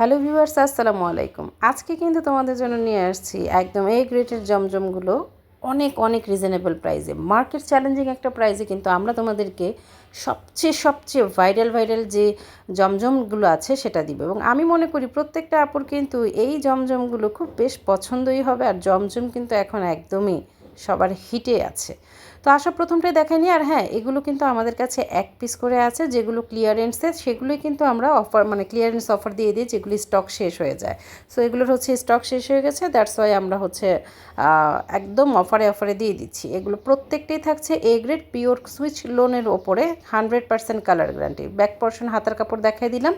Hello viewers, আসসালামু আলাইকুম। আজকে কিন্তু তোমাদের জন্য নিয়ে আসছি একদম এই গ্রেটের জমজমগুলো অনেক অনেক রিজনেবল প্রাইসে মার্কেট চ্যালেঞ্জিং একটা প্রাইসে কিন্তু আমরা তোমাদেরকে সবচেয়ে সবচেয়ে ভাইরাল ভাইরাল যে জমজমগুলো আছে সেটা দিব। এবং আমি মনে করি প্রত্যেকটা আপুর কিন্তু এই জমজমগুলো খুব বেশ পছন্দই হবে, আর জমজম কিন্তু এখন একদমই সবার হিটে আছে। তো আসা প্রথমটাই দেখাইনি, আর হ্যাঁ এগুলো কিন্তু আমাদের কাছে এক পিস করে আছে, যেগুলো ক্লিয়ারেন্সে সেগুলোই কিন্তু আমরা অফার মানে ক্লিয়ারেন্স অফার দিয়ে দিই, যেগুলি স্টক শেষ হয়ে যায়। সো এগুলোর হচ্ছে স্টক শেষ হয়ে গেছে দ্যাটস ওয়াই আমরা হচ্ছে একদম অফারে অফারে দিয়ে দিচ্ছি। এগুলো প্রত্যেকটাই থাকছে এ গ্রেড পিওর সুইচ লোনের ওপরে hundred percent colour guarantee back portion হাতার কাপড় দেখাই দিলাম,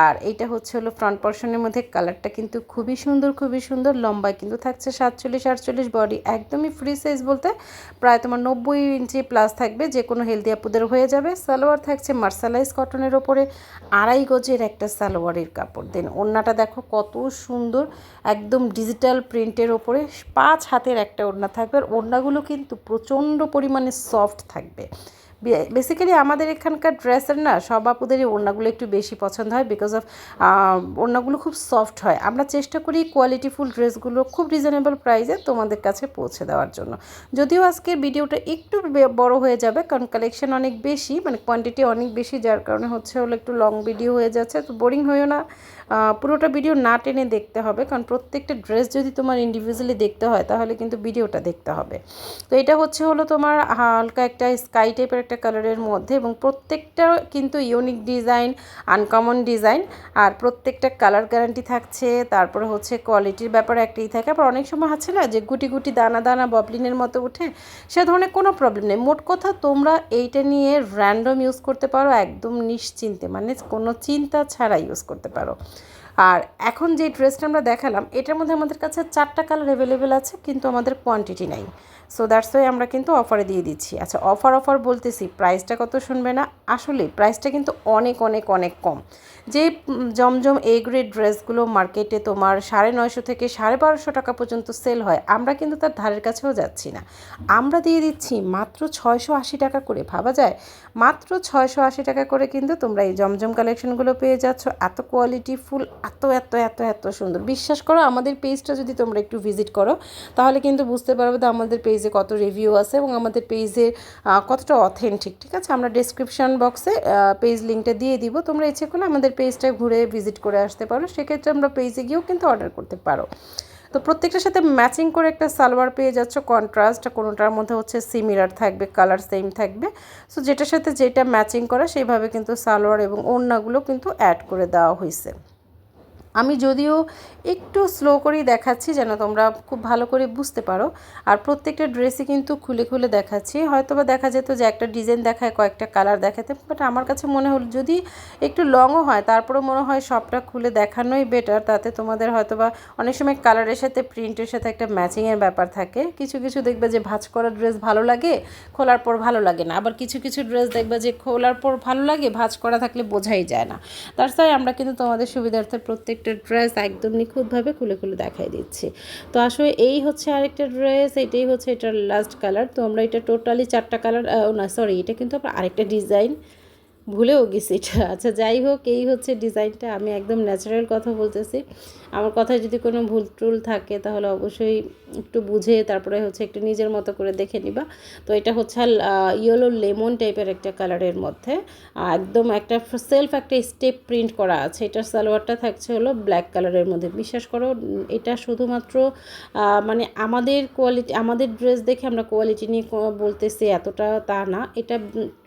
আর এইটা হচ্ছে হলো ফ্রন্ট পর্শনের মধ্যে কালারটা কিন্তু খুবই সুন্দর খুবই সুন্দর, লম্বায় কিন্তু থাকছে সাতচল্লিশ, আটচল্লিশ বডি একদমই ফ্রি সাইজ বলতে, প্রায় তোমার নব্বই ইঞ্চি প্লাস থাকবে যে কোনো হেলদি আপুদের হয়ে যাবে। সালোয়ার থাকছে মার্শালাইজ কটনের ওপরে, আড়াই গজের একটা সালোয়ারের কাপড়। দেন ওড়নাটা দেখো কত সুন্দর, একদম ডিজিটাল প্রিন্টের ওপরে, পাঁচ হাতের একটা ওড়না থাকবে। আর ওড়নাগুলো কিন্তু প্রচণ্ড পরিমাণে সফট থাকবে। বেসিক্যালি আমাদের এখানকার ড্রেসের না, সব আপুদেরই ওড়নাগুলো একটু বেশি পছন্দ হয় বিকজ অফ ওড়নাগুলো খুব সফট হয়। আমরা চেষ্টা করি কোয়ালিটিফুল ড্রেসগুলো খুব রিজনেবল প্রাইসে তোমাদের কাছে পৌঁছে দেওয়ার জন্য। যদিও আজকের ভিডিওটা একটু বড় হয়ে যাবে কারণ কালেকশন অনেক বেশি মানে কোয়ান্টিটি অনেক বেশি, যার কারণে হচ্ছে হলো একটু লং ভিডিও হয়ে যাচ্ছে, তো বোরিং হয়েও না। পুরোটা ভিডিও না টেনে দেখতে হবে, কারণ প্রত্যেকটা ড্রেস যদি তোমার ইন্ডিভিজুয়ালি দেখতে হয়, তাহলে কিন্তু ভিডিওটা দেখতে হবে। তো এটা হচ্ছে হলো তোমার হালকা একটা স্কাই টাইপের একটা কালারের মধ্যে এবং প্রত্যেকটা কিন্তু ইউনিক ডিজাইন আনকমন ডিজাইন আর প্রত্যেকটা কালার গ্যারান্টি থাকছে, তারপরে হচ্ছে কোয়ালিটির ব্যাপারে একটাই থাকে। আবার অনেক সময় আছে না যে গুটি গুটি দানা দানা ববলিনের মতো উঠে সে ধরনের কোনো প্রবলেম নেই। মোট কথা তোমরা এইটা নিয়ে র্যান্ডম ইউজ করতে পারো, একদম নিশ্চিন্তে মানে কোনো চিন্তা ছাড়া ইউজ করতে পারো। আর এখন যে ড্রেসটা আমরা দেখালাম, এটার মধ্যে আমাদের কাছে চারটা কালার অ্যাভেলেবেল আছে, কিন্তু আমাদের কোয়ান্টিটি নাই। সো দ্যাটস ওয়াই আমরা কিন্তু অফারে দিয়ে দিচ্ছি। আচ্ছা অফার অফার বলতেছি প্রাইসটা কত শুনবে না? আসলে প্রাইসটা কিন্তু অনেক অনেক অনেক কম। যে জমজম এ গ্রেড ড্রেসগুলো মার্কেটে তোমার সাড়ে নয়শো থেকে সাড়ে বারোশো টাকা পর্যন্ত সেল হয়, আমরা কিন্তু তার ধারের কাছেও যাচ্ছি না। আমরা দিয়ে দিচ্ছি মাত্র ছয়শো আশি টাকা করে, ভাবা যায়? মাত্র ছয়শো আশি টাকা করে কিন্তু তোমরা এই জমজম কালেকশনগুলো পেয়ে যাচ্ছ। এত কোয়ালিটি ফুল এত এত এত এত সুন্দর। বিশ্বাস করো, আমাদের পেজটা যদি তোমরা একটু ভিজিট করো, তাহলে কিন্তু বুঝতে পারবে যে আমাদের পেজে কত রিভিউ আছে এবং আমাদের পেজে কতটা অথেন্টিক ঠিক আছে? আমরা ডিসক্রিপশন বক্সে পেজ লিঙ্কটা দিয়ে দিব। তোমরা ইচ্ছে করলে আমাদের পেজটা ঘুরে ভিজিট করে আসতে পারো। সেক্ষেত্রে আমরা পেজে গিয়েও কিন্তু অর্ডার করতে পারো। তো প্রত্যেকটার সাথে ম্যাচিং করে একটা সালোয়ার পেয়ে যাচ্ছ। কন্ট্রাস্ট কোনোটার মধ্যে হচ্ছে সিমিলার থাকবে কালার সেম থাকবে। সো যেটার সাথে যেটা ম্যাচিং করা, সেইভাবে কিন্তু সালোয়ার এবং ওড়নাগুলো কিন্তু অ্যাড করে দেওয়া হয়েছে আমি যদিও একটু স্লো করেই দেখাচ্ছি যেন তোমরা খুব ভালো করে বুঝতে পারো। আর প্রত্যেকটা ড্রেসই কিন্তু খুলে খুলে দেখাচ্ছি। হয়তো বা দেখা যেত যে একটা ডিজাইন দেখায়, কয়েকটা কালার দেখাতে বাট আমার কাছে মনে হল যদি একটু লংও হয়, তারপরেও মনে হয় সবটা খুলে দেখানোই বেটার তাতে তোমাদের হয়তো বা অনেক সময় কালারের সাথে প্রিন্টের সাথে একটা ম্যাচিংয়ের ব্যাপার থাকে। কিছু কিছু দেখবে যে ভাঁজ করা ড্রেস ভালো লাগে, খোলার পর ভালো লাগে না। আবার কিছু কিছু ড্রেস দেখবে যে খোলার পর ভালো লাগে, ভাঁজ করা থাকলে বোঝাই যায় না। তার সাথে আমরা কিন্তু তোমাদের সুবিধার্থে প্রত্যেক একটা ড্রেস একদম নিখুঁতভাবে খুলে খুলে দেখাই দিচ্ছি। তো আসলে এই হচ্ছে আরেকটা ড্রেস এটাই হচ্ছে এটার লাস্ট কালার তো আমরা এটা টোটালি চারটা কালার না সরি এটা কিন্তু আরেকটা ডিজাইন ভুলেও গেছি। এটা আচ্ছা যাই হোক, এই হচ্ছে ডিজাইনটা। আমি একদম ন্যাচারাল কথা বলতেছি। আমার কথায় যদি কোনো ভুল টুল থাকে, তাহলে অবশ্যই একটু বুঝে তারপরে হচ্ছে একটু নিজের মতো করে দেখে নিবা। তো এটা হচ্ছে ইয়েলো লেমন টাইপের একটা কালারের মধ্যে। একদম একটা সেলফ একটা স্টেপ প্রিন্ট করা আছে। এটার সালোয়ারটা থাকছে হলো ব্ল্যাক কালারের মধ্যে। বিশ্বাস করো, এটা শুধুমাত্র মানে আমাদের কোয়ালিটি আমাদের ড্রেস দেখে আমরা কোয়ালিটি নিয়ে বলতেছি এতটা তা না। এটা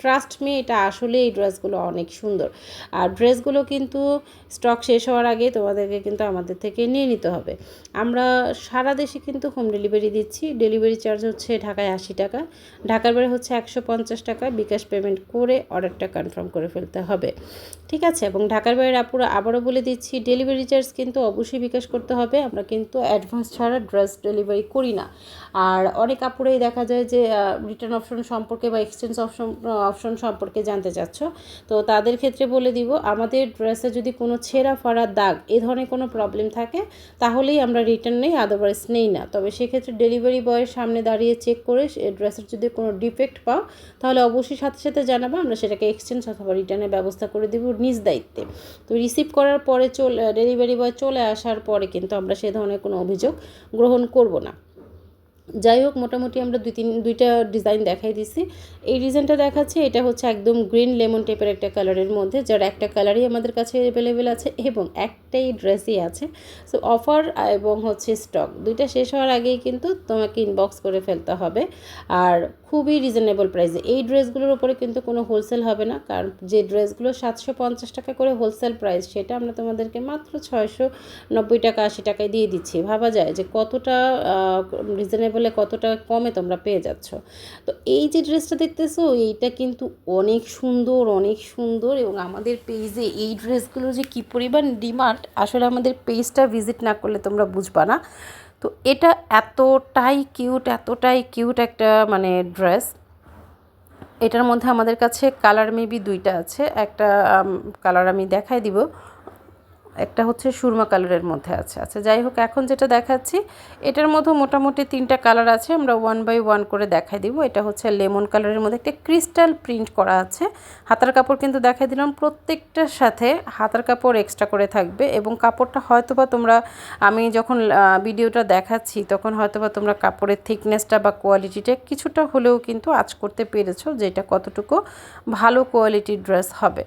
ট্রাস্ট মি এটা আসলে এই ড্রেসগুলো অনেক সুন্দর। আর ড্রেসগুলো কিন্তু স্টক শেষ হওয়ার আগে তোমাদেরকে কিন্তু আমাদের থেকে নিয়ে নিতে হবে। আমরা সারা দেশে কিন্তু হোম ডেলিভারি দিচ্ছি। ডেলিভারি চার্জ হচ্ছে ঢাকায় আশি টাকা। ঢাকার বাইরে হচ্ছে একশো পঞ্চাশ টাকা। বিকাশ পেমেন্ট করে অর্ডারটা কনফার্ম করে ফেলতে হবে। ঠিক আছে? এবং ঢাকার বাইরের আপুরা আবারও বলে দিচ্ছি, ডেলিভারি চার্জ কিন্তু অবশ্যই বিকাশ করতে হবে। আমরা কিন্তু অ্যাডভান্স ছাড়া ড্রেস ডেলিভারি করি না। আর অনেক আপুরাই দেখা যায় যে রিটার্ন অপশন সম্পর্কে বা এক্সচেঞ্জ অপশন অপশন সম্পর্কে জানতে চাচ্ছ। তো তাদের ক্ষেত্রে বলে দিব, আমাদের ড্রেসে যদি কোনো ছেঁড়া ফাড়া দাগ, এ ধরনের কোনো প্রবলেম থাকে, তাহলেই আমরা রিটার্ন নেই আদারওয়াইজ নেই না। তবে সেক্ষেত্রে ডেলিভারি বয়ের সামনে দাঁড়িয়ে চেক করে ড্রেসের যদি কোনো ডিফেক্ট পাও, তাহলে অবশ্যই সাথে সাথে জানাব, আমরা সেটাকে এক্সচেঞ্জ অথবা রিটার্নের ব্যবস্থা করে দেবো নিজ দায়িত্বে। তো রিসিভ করার পরে চলে ডেলিভারি বয় চলে আসার পরে কিন্তু আমরা সে ধরনের কোনো অভিযোগ গ্রহণ করব না। যাই হোক, মোটামুটি আমরা দুই তিন, দুইটা ডিজাইন দেখাই দিছি। এই ডিজাইনটা দেখাচ্ছে, এটা হচ্ছে একদম গ্রিন লেমন টাইপের একটা কালারের মধ্যে, যার একটা কালারই আমাদের কাছে অ্যাভেলেবেল আছে এবং একটাই ড্রেসই আছে। সো অফার এবং হচ্ছে স্টক দুইটা শেষ হওয়ার আগেই কিন্তু তোমাকে ইনবক্স করে ফেলতে হবে। আর খুবই রিজনেবল প্রাইসে এই ড্রেসগুলোর উপরে কিন্তু কোনো হোলসেল হবে না, কারণ যে ড্রেসগুলো সাতশো পঞ্চাশ টাকা করে হোলসেল প্রাইস সেটা আমরা তোমাদেরকে মাত্র ছয়শো নব্বই টাকা, আশি টাকায় দিয়ে দিচ্ছি। ভাবা যায় যে কতটা রিজনেবলে কতটা কমে তোমরা পেয়ে যাচ্ছ। তো এই যে ড্রেসটা দেখতেছো, এইটা কিন্তু অনেক সুন্দর অনেক সুন্দর এবং আমাদের পেজে এই ড্রেসগুলো যে কী পরিমাণ ডিমান্ড, আসলে আমাদের পেজটা ভিজিট না করলে তোমরা বুঝবা না। তো এটা এতটাই কিউট এতটাই কিউট একটা মানে ড্রেস এটার মধ্যে আমাদের কাছে কালার মেবি দুইটা আছে। একটা কালার আমি দেখাই দিব। একটা হচ্ছে সুরমা কালারের মধ্যে আছে। আচ্ছা যাই হোক, এখন যেটা দেখাচ্ছি, এটার মধ্যে মোটামুটি তিনটা কালার আছে, আমরা ওয়ান বাই ওয়ান করে দেখাই দিব। এটা হচ্ছে লেমন কালারের মধ্যে একটা ক্রিস্টাল প্রিন্ট করা আছে। হাতার কাপড় কিন্তু দেখাই দিলাম, প্রত্যেকটার সাথে হাতার কাপড় এক্সট্রা করে থাকবে এবং কাপড়টা হয়তো বা তোমরা, আমি যখন ভিডিওটা দেখাচ্ছি, তখন হয়তো বা তোমরা কাপড়ের থিকনেসটা বা কোয়ালিটিটা কিছুটা হলেও কিন্তু আজ করতে পেরেছ, যেটা কতটুকু ভালো কোয়ালিটির ড্রেস হবে।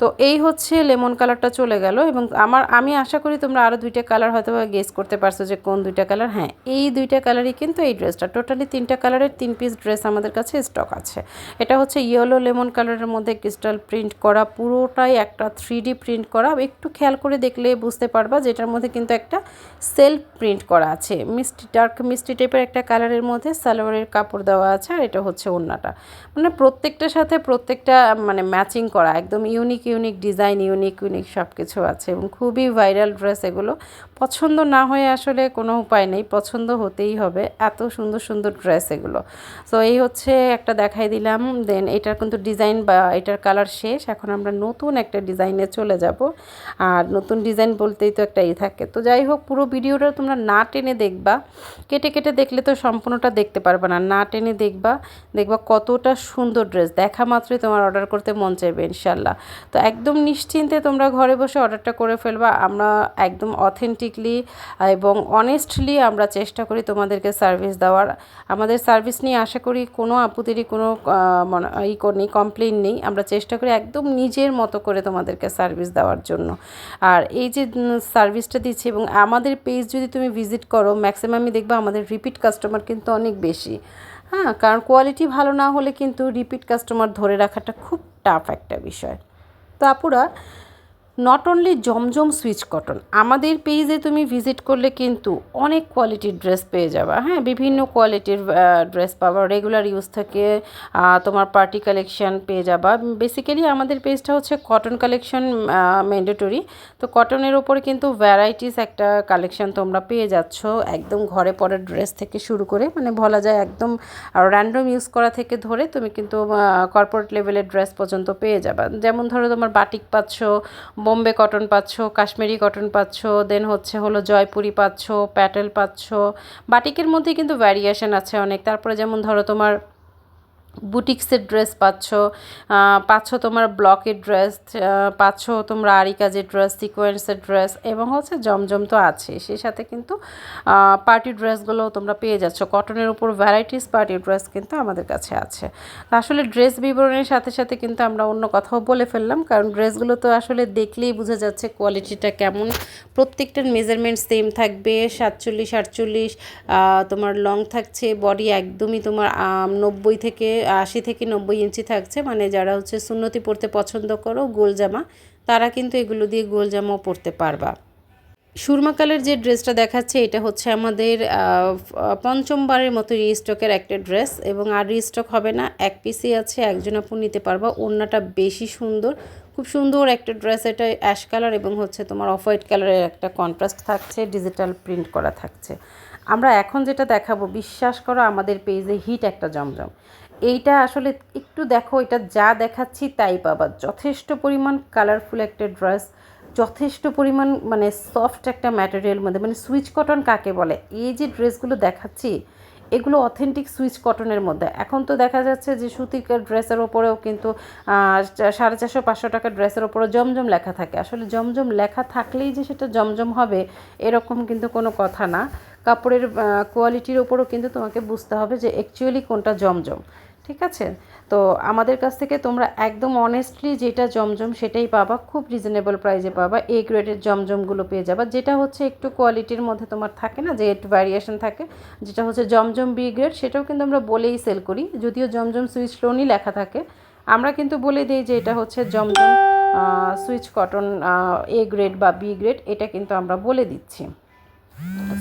তো এই হচ্ছে লেমন কালারটা চলে গেল এবং আমার, আমি আশা করি তোমরা আরও দুইটা কালার হয়তো গেস করতে পারছ যে কোন দুইটা কালার। হ্যাঁ এই দুইটা কালারই কিন্তু এই ড্রেসটা টোটালি তিনটা কালারের তিন পিস ড্রেস আমাদের কাছে স্টক আছে। এটা হচ্ছে ইয়েলো লেমন কালারের মধ্যে ক্রিস্টাল প্রিন্ট করা, পুরোটাই একটা থ্রি প্রিন্ট করা। একটু খেয়াল করে দেখলে বুঝতে পারবা যেটার মধ্যে কিন্তু একটা সেলফ প্রিন্ট করা আছে। মিষ্টি ডার্ক মিষ্টি টাইপের একটা কালারের মধ্যে সালোয়ারের কাপড় দেওয়া আছে আর এটা হচ্ছে ওড়নাটা। মানে প্রত্যেকটার সাথে প্রত্যেকটা মানে ম্যাচিং করা, একদম unique unique design unique unique সব কিছু আছে এবং খুবই ভাইরাল ড্রেস এগুলো পছন্দ না হয়ে আসলে কোনো উপায় নেই, পছন্দ হতেই হবে। এত সুন্দর সুন্দর ড্রেস এগুলো। সো এই হচ্ছে একটা দেখাই দিলাম। দেন এটার কিন্তু ডিজাইন বা এটার কালার শেষ। এখন আমরা নতুন একটা ডিজাইনে চলে যাব। আর নতুন ডিজাইন বলতেই তো একটা ই থাকে। তো যাই হোক, পুরো ভিডিওটা তোমরা না টেনে দেখবা। কেটে কেটে দেখলে তো সম্পূর্ণটা দেখতে পারবে না। না টেনে দেখবা দেখবা কতটা সুন্দর ড্রেস দেখা মাত্রই তোমার অর্ডার করতে মন চাইবে ইনশাল্লাহ তো একদম নিশ্চিন্তে তোমরা ঘরে বসে অর্ডারটা করে ফেলবা। আমরা একদম অথেন্টিকলি এবং অনেস্টলি আমরা চেষ্টা করি তোমাদেরকে সার্ভিস দেওয়ার। আমাদের সার্ভিস নিয়ে আশা করি কোনো আপুদেরই কোনো ই নেই কমপ্লেন নেই। আমরা চেষ্টা করি একদম নিজের মতো করে তোমাদেরকে সার্ভিস দেওয়ার জন্য। আর এই যে সার্ভিসটা দিচ্ছি এবং আমাদের পেজ যদি তুমি ভিজিট করো ম্যাক্সিমামই দেখবে আমাদের রিপিট কাস্টমার কিন্তু অনেক বেশি। হ্যাঁ কারণ কোয়ালিটি ভালো না হলে কিন্তু রিপিট কাস্টমার ধরে রাখাটা খুব টাফ একটা বিষয়। তো আপুরা not only Zamzam switch cotton আমাদের পেজে তুমি ভিজিট করলে কিন্তু অনেক কোয়ালিটির ড্রেস পেয়ে যাবা। হ্যাঁ বিভিন্ন কোয়ালিটির ড্রেস পাবা। রেগুলার ইউজ থেকে তোমার পার্টি কালেকশন পেয়ে যাবা। বেসিক্যালি আমাদের পেজটা হচ্ছে কটন কালেকশন ম্যান্ডেটরি তো কটনের ওপরে কিন্তু ভ্যারাইটিস একটা কালেকশন তোমরা পেয়ে যাচ্ছ। একদম ঘরে পরের ড্রেস থেকে শুরু করে মানে বলা যায় একদম র্যান্ডম ইউজ করা থেকে ধরে তুমি কিন্তু কর্পোরেট লেভেলের ড্রেস পর্যন্ত পেয়ে যাবা। যেমন ধরো তোমার বাটিক পাচ্ছ বোম্বে কটন পাচ্ছ, কাশ্মীরি কটন পাচ্ছ দেন হচ্ছে হলো জয়পুরি পাচ্ছ, প্যাটেল পাচ্ছ, বাটিকের মধ্যে কিন্তু ভ্যারিয়েশন আছে অনেক। তারপরে যেমন ধরো তোমার বুটিক্সের ড্রেস পাচ্ছ পাচ্ছ তোমার ব্লকের ড্রেস পাচ্ছ তোমরা আরি কাজের ড্রেস, সিকোয়েন্সের ড্রেস এবং হচ্ছে জমজম তো আছে। সেই সাথে কিন্তু পার্টি ড্রেসগুলোও তোমরা পেয়ে যাচ্ছ। কটনের উপর ভ্যারাইটিস পার্টি ড্রেস কিন্তু আমাদের কাছে আছে। আসলে ড্রেস বিবরণের সাথে সাথে কিন্তু আমরা অন্য কথাও বলে ফেললাম, কারণ ড্রেসগুলো তো আসলে দেখলেই বোঝা যাচ্ছে কোয়ালিটিটা কেমন। প্রত্যেকটার মেজারমেন্ট সেম থাকবে, সাতচল্লিশ, আটচল্লিশ তোমার লং থাকছে বডি একদমই তোমার নব্বই থেকে আশি থেকে নব্বই ইঞ্চি থাকছে। মানে যারা হচ্ছে সুন্নতি পরতে পছন্দ করো, গোল জামা, তারা কিন্তু এগুলো দিয়ে গোল জামাও পরতে পারবা। সুরমা কালের যে ড্রেসটা দেখাচ্ছে, এটা হচ্ছে আমাদের পঞ্চমবারের মতো রিস্টকের একটা ড্রেস এবং আর রিস্টক হবে না, এক পিসই আছে, একজন আপু নিতে পারবা। ওড়নাটা বেশি সুন্দর, খুব সুন্দর একটা ড্রেস, এটা অ্যাশ কালার এবং হচ্ছে তোমার অফ হোয়াইট কালারের একটা কন্ট্রাস্ট থাকছে, ডিজিটাল প্রিন্ট করা থাকছে। আমরা এখন যেটা দেখাবো, বিশ্বাস করো আমাদের পেজে হিট একটা জমজম। এইটা আসলে একটু দেখো, এটা যা দেখাচ্ছি তাই পাবা। যথেষ্ট পরিমাণ কালারফুল একটা ড্রেস যথেষ্ট পরিমাণ মানে সফট একটা ম্যাটেরিয়াল মধ্যে মানে সুইচ কটন কাকে বলে? এই যে ড্রেসগুলো দেখাচ্ছি, এগুলো অথেন্টিক সুইচ কটনের মধ্যে। এখন তো দেখা যাচ্ছে যে সুতির ড্রেসের ওপরেও কিন্তু সাড়ে চারশো, পাঁচশো টাকার ড্রেসের ওপরে জমজম লেখা থাকে। আসলে জমজম লেখা থাকলেই যে সেটা জমজম হবে, এরকম কিন্তু কোনো কথা না। কাপড়ের কোয়ালিটির ওপরও কিন্তু তোমাকে বুঝতে হবে যে অ্যাকচুয়ালি কোনটা জমজম, ঠিক আছে? তো আমাদের কাছ থেকে তোমরা একদম অনেস্টলি যেটা জমজম সেটাই পাবা, খুব রিজনেবল প্রাইসে পাবা এ গ্রেডের জমজমগুলো পেয়ে যাবা। যেটা হচ্ছে একটু কোয়ালিটির মধ্যে তোমার থাকে না, যে একটু ভ্যারিয়েশন থাকে, যেটা হচ্ছে জমজম বি গ্রেড সেটাও কিন্তু আমরা বলেই সেল করি। যদিও জমজম সুইচ লোনই লেখা থাকে, আমরা কিন্তু বলে দিই যে এটা হচ্ছে Zamzam swiss cotton A grade বা বি গ্রেড এটা কিন্তু আমরা বলে দিচ্ছি।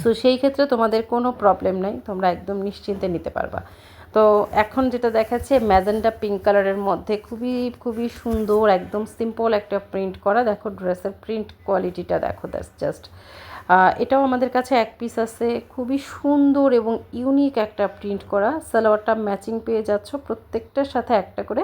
তো সেই ক্ষেত্রে তোমাদের কোনো প্রবলেম নেই, তোমরা একদম নিশ্চিন্তে নিতে পারবা। তো এখন যেটা দেখাচ্ছে ম্যাজেন্ডা পিঙ্ক কালারের মধ্যে খুবই খুবই সুন্দর, একদম সিম্পল একটা প্রিন্ট করা। দেখো ড্রেসের প্রিন্ট কোয়ালিটিটা দেখো দ্যাটস জাস্ট এটাও আমাদের কাছে এক পিস আছে। খুবই সুন্দর এবং ইউনিক একটা প্রিন্ট করা। সালোয়ারটা ম্যাচিং পেয়ে যাচ্ছ, প্রত্যেকটার সাথে একটা করে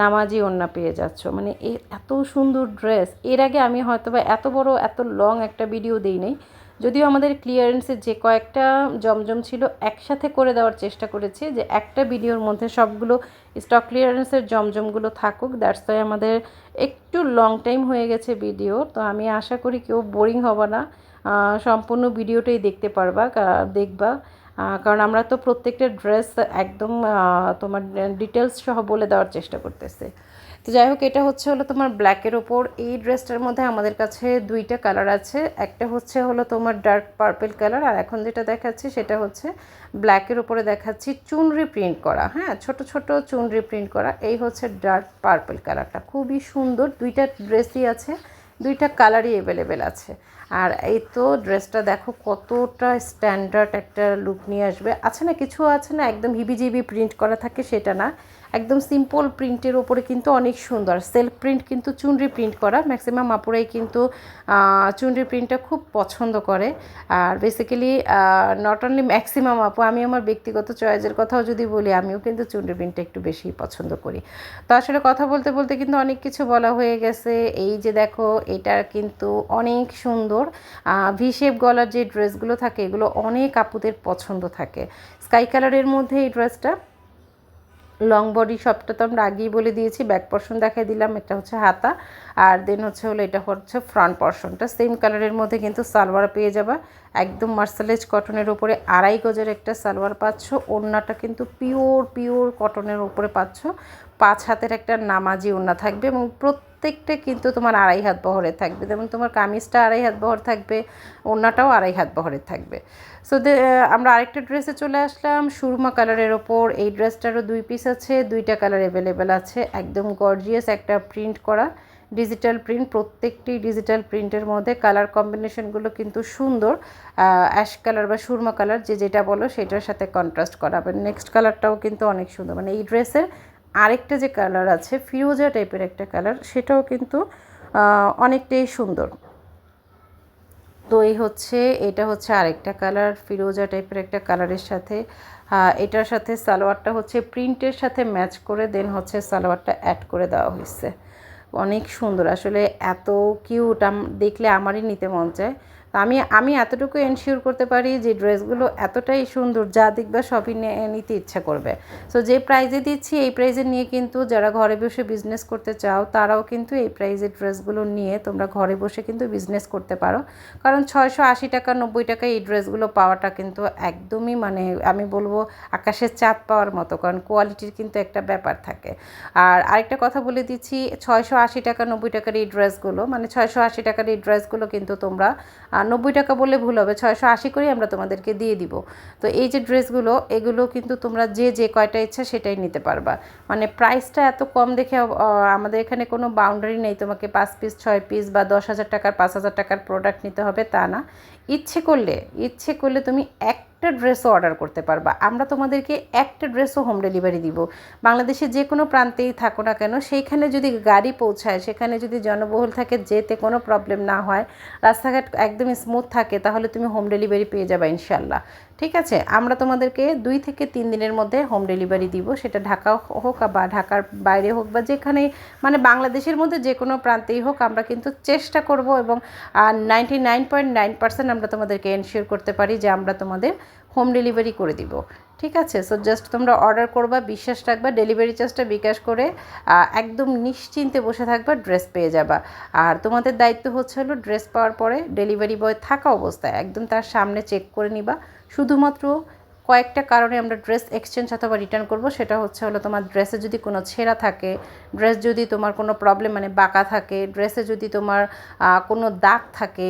নামাজি ওন্না পেয়ে যাচ্ছ। মানে এত সুন্দর ড্রেস এর আগে আমি হয়তো বা এত বড়, এত লং একটা ভিডিও দিই নেই। যদিও আমাদের ক্লিয়ারেন্সের যে কয়েকটা জমজম ছিল একসাথে করে দেওয়ার চেষ্টা করেছি যে একটা ভিডিওর মধ্যে সবগুলো স্টক ক্লিয়ারেন্সের জমজমগুলো থাকুক দ্যাটস তাই আমাদের একটু লং টাইম হয়ে গেছে ভিডিও তো আমি আশা করি কেউ বোরিং হবে না সম্পূর্ণ ভিডিওটাই দেখতে পারবা দেখবা কারণ আমরা তো প্রত্যেকটা ড্রেস একদম তোমার ডিটেলস সহ বলে দেওয়ার চেষ্টা করতেছে। তো যাই হোক, এটা হচ্ছে হলো তোমার ব্ল্যাকের ওপর। এই ড্রেসটার মধ্যে আমাদের কাছে দুইটা কালার আছে। একটা হচ্ছে হলো তোমার ডার্ক পার্পেল কালার আর এখন যেটা দেখাচ্ছি সেটা হচ্ছে ব্ল্যাকের ওপরে দেখাচ্ছি চুনরি প্রিন্ট করা। হ্যাঁ ছোট ছোট চুনরি প্রিন্ট করা। এই হচ্ছে ডার্ক পার্পেল কালারটা খুবই সুন্দর। দুইটা ড্রেসই আছে, দুইটা কালারই অ্যাভেলেবেল আছে। আর এই তো ড্রেসটা দেখো কতটা স্ট্যান্ডার্ড একটা লুক নিয়ে আসবে। আছে না, কিছু আছে না, একদম হিবিজিবি প্রিন্ট করা থাকে সেটা না। একদম সিম্পল প্রিন্টের ওপরে কিন্তু অনেক সুন্দর। সেলফ প্রিন্ট কিন্তু চুনরি প্রিন্ট করা। ম্যাক্সিমাম আপুরাই কিন্তু চুনরি প্রিন্টটা খুব পছন্দ করে। আর বেসিক্যালি নট অনলি ম্যাক্সিমাম আপু, আমি আমার ব্যক্তিগত চয়েসের কথাও যদি বলি, আমিও কিন্তু চুনরি প্রিন্টটা একটু বেশি পছন্দ করি। তো আসলে কথা বলতে বলতে কিন্তু অনেক কিছু বলা হয়ে গেছে। এই যে দেখো, এটা কিন্তু অনেক সুন্দর। ভি শেপ গলার যে ড্রেসগুলো থাকে, এগুলো অনেক আপুদের পছন্দ থাকে। স্কাই কালারের মধ্যে এই ড্রেসটা লং বডি সবটা তো আমরা আগেই বলে দিয়েছি ব্যাক পর্শন দেখাই দিলাম, এটা হচ্ছে হাতা, আর দেন হচ্ছে হলো এটা হচ্ছে ফ্রন্ট পর্শনটা সেম কালারের মধ্যে কিন্তু সালোয়ার পেয়ে যাবা। একদম মার্সালেজ কটনের উপরে আড়াই গজের একটা সালোয়ার পাচ্ছ, ওড়নাটা কিন্তু পিওর পিওর কটনের উপরে পাচ্ছ। পাঁচ হাতের একটা নামাজি ওড়না থাকবে এবং প্রত্যেকটা কিন্তু তোমার আড়াই হাত বহরের থাকবে। যেমন তোমার কামিজটা আড়াই হাত বহর থাকবে, ওড়নাটাও আড়াই হাত বহরের থাকবে। সো আমরা আরেকটা ড্রেসে চলে আসলাম, সুরমা কালারের ওপর। এই ড্রেসটারও দুই পিস আছে, দুইটা কালার অ্যাভেলেবেল আছে। একদম গর্জিয়াস একটা প্রিন্ট করা ডিজিটাল প্রিন্ট প্রত্যেকটি ডিজিটাল প্রিন্টের মধ্যে। কালার কম্বিনেশনগুলো কিন্তু সুন্দর অ্যাশ কালার বা সুরমা কালার যে যেটা বলো সেটার সাথে কন্ট্রাস্ট করাবে নেক্সট কালারটাও কিন্তু অনেক সুন্দর। মানে এই ড্রেসের আরেকটা যে কালার আছে, ফিরোজা টাইপের একটা কালার সেটাও কিন্তু অনেকটাই সুন্দর। তো এই হচ্ছে, এটা হচ্ছে আরেকটা কালার ফিরোজা টাইপের একটা কালারের সাথে এটার সাথে সালোয়ারটা হচ্ছে প্রিন্টের সাথে ম্যাচ করে দেন হচ্ছে সালোয়ারটা অ্যাড করে দেওয়া হয়েছে। অনেক সুন্দর, আসলে এত কিউট দেখলে আমারই নিতে মন চায়। আমি আমি এতটুকু এনশিওর করতে পারি যে ড্রেসগুলো এতটাই সুন্দর যা দেখবে সবই নিতে ইচ্ছা করবে। সো যে প্রাইজে দিচ্ছি, এই প্রাইজে নিয়ে কিন্তু যারা ঘরে বসে বিজনেস করতে চাও, তারাও কিন্তু এই প্রাইজের ড্রেসগুলো নিয়ে তোমরা ঘরে বসে কিন্তু বিজনেস করতে পারো। কারণ ছয়শো আশি টাকা, নব্বই টাকা এই ড্রেসগুলো পাওয়াটা কিন্তু একদমই মানে আমি বলব আকাশের চাঁদ পাওয়ার মতো, কারণ কোয়ালিটির কিন্তু একটা ব্যাপার থাকে। আর আরেকটা কথা বলে দিচ্ছি, ছয়শো আশি টাকা, নব্বই টাকার এই ড্রেসগুলো মানে ছয়শো আশি টাকার এই ড্রেসগুলো কিন্তু তোমরা নব্বই টাকা বললে ভুল হবে, ছয়শো আশি করেই আমরা তোমাদেরকে দিয়ে দিব। তো এই যে ড্রেসগুলো, এগুলো কিন্তু তোমরা যে যে কয়টা ইচ্ছা সেটাই নিতে পারবা। মানে প্রাইসটা এত কম দেখে আমাদের এখানে কোনো বাউন্ডারি নেই তোমাকে পাঁচ পিস ছয় পিস বা দশ হাজার টাকার, পাঁচ হাজার টাকার প্রোডাক্ট নিতে হবে তা না। ইচ্ছে করলে ইচ্ছে করলে তুমি এক একটা ড্রেসও অর্ডার করতে পারবা। আমরা তোমাদেরকে একটা ড্রেসও হোম ডেলিভারি দিব। বাংলাদেশে যে কোনো প্রান্তেই থাকো না কেন, সেইখানে যদি গাড়ি পৌঁছায়, সেখানে যদি জনবহুল থাকে, যেতে কোনো প্রবলেম না হয়, রাস্তাঘাট একদম স্মুথ থাকে, তাহলে তুমি হোম ডেলিভারি পেয়ে যাবে ইনশাল্লাহ ঠিক আছে? আমরা তোমাদেরকে দুই থেকে তিন দিনের মধ্যে হোম ডেলিভারি দিব। সেটা ঢাকা হোক বা ঢাকার বাইরে হোক বা যেখানে মানে বাংলাদেশের মধ্যে যে কোনো প্রান্তেই হোক, আমরা কিন্তু চেষ্টা করব এবং ninety nine point nine percent আমরা তোমাদেরকে এনশিওর করতে পারি যে আমরা তোমাদের হোম ডেলিভারি করে দিব। ঠিক আছে? সো জাস্ট তোমরা অর্ডার করবা, বিশ্বাস রাখবা ডেলিভারি চার্জটা বিকাশ করে একদম নিশ্চিন্তে বসে থাকবা ড্রেস পেয়ে যাবা। আর তোমাদের দায়িত্ব হচ্ছে হলো ড্রেস পাওয়ার পরে ডেলিভারি বয় থাকা অবস্থায়, একদম তার সামনে চেক করে নিবা। শুধুমাত্র কয়েকটা কারণে আমরা ড্রেস এক্সচেঞ্জ অথবা রিটার্ন করব, সেটা হচ্ছে হলো তোমার ড্রেসে যদি কোনো ছেঁড়া থাকে, ড্রেস যদি তোমার কোনো প্রবলেম মানে বাঁকা থাকে, ড্রেসে যদি তোমার কোনো দাগ থাকে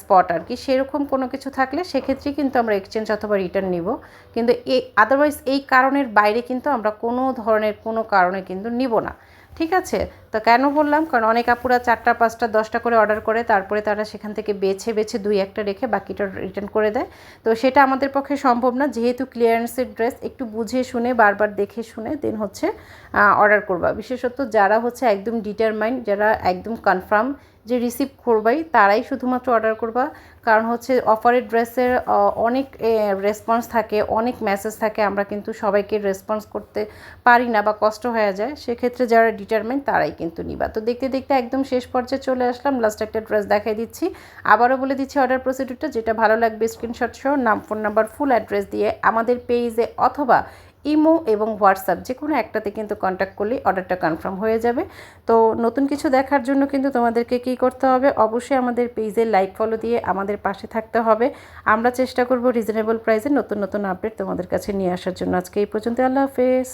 স্পট আর কি, সেরকম কোনো কিছু থাকলে সেক্ষেত্রেই কিন্তু আমরা এক্সচেঞ্জ অথবা রিটার্ন নিব। কিন্তু এই আদারওয়াইজ এই কারণের বাইরে কিন্তু আমরা কোনো ধরনের কোনো কারণে কিন্তু নিব না। ঠিক আছে? তো কেন বললাম? কারণ অনেক আপুরা চারটা, পাঁচটা, দশটা করে অর্ডার করে, তারপরে তারা সেখান থেকে বেছে বেছে দুই একটা রেখে বাকিটা রিটার্ন করে দেয়। তো সেটা আমাদের পক্ষে সম্ভব না। যেহেতু ক্লিয়ারেন্সের ড্রেস একটু বুঝে শুনে, বারবার দেখে শুনে দেন হচ্ছে অর্ডার করবা। বিশেষত যারা হচ্ছে একদম ডিটারমাইন্ড যারা একদম কনফার্ম যে রিসিভ করবাই, তারাই শুধুমাত্র অর্ডার করবা। কারণ হচ্ছে অফারের ড্রেসের অনেক রেসপন্স থাকে, অনেক মেসেজ থাকে, আমরা কিন্তু সবাইকে রেসপন্স করতে পারি না বা কষ্ট হয়ে যায়। সেক্ষেত্রে যারা ডিটারমেন্ট তারাই কিন্তু নিবা। তো দেখতে দেখতে একদম শেষ পর্যায়ে চলে আসলাম। লাস্ট একটা ড্রেস দেখাই দিচ্ছি। আবারও বলে দিচ্ছি অর্ডার প্রসিডিউরটা যেটা ভালো লাগবে স্ক্রিনশট সহ, নাম ফোন নাম্বার ফুল অ্যাড্রেস দিয়ে আমাদের পেজে অথবা ইমো এবং হোয়াটসঅ্যাপ যে কোনো একটাতে কিন্তু কন্ট্যাক্ট করলেই অর্ডারটা কনফার্ম হয়ে যাবে। তো নতুন কিছু দেখার জন্য কিন্তু তোমাদেরকে কী করতে হবে? অবশ্যই আমাদের পেজে লাইক ফলো দিয়ে আমাদের পাশে থাকতে হবে। আমরা চেষ্টা করব রিজনেবল প্রাইসে নতুন নতুন আপডেট তোমাদের কাছে নিয়ে আসার জন্য। আজকে এই পর্যন্ত আল্লাহ হাফেজ।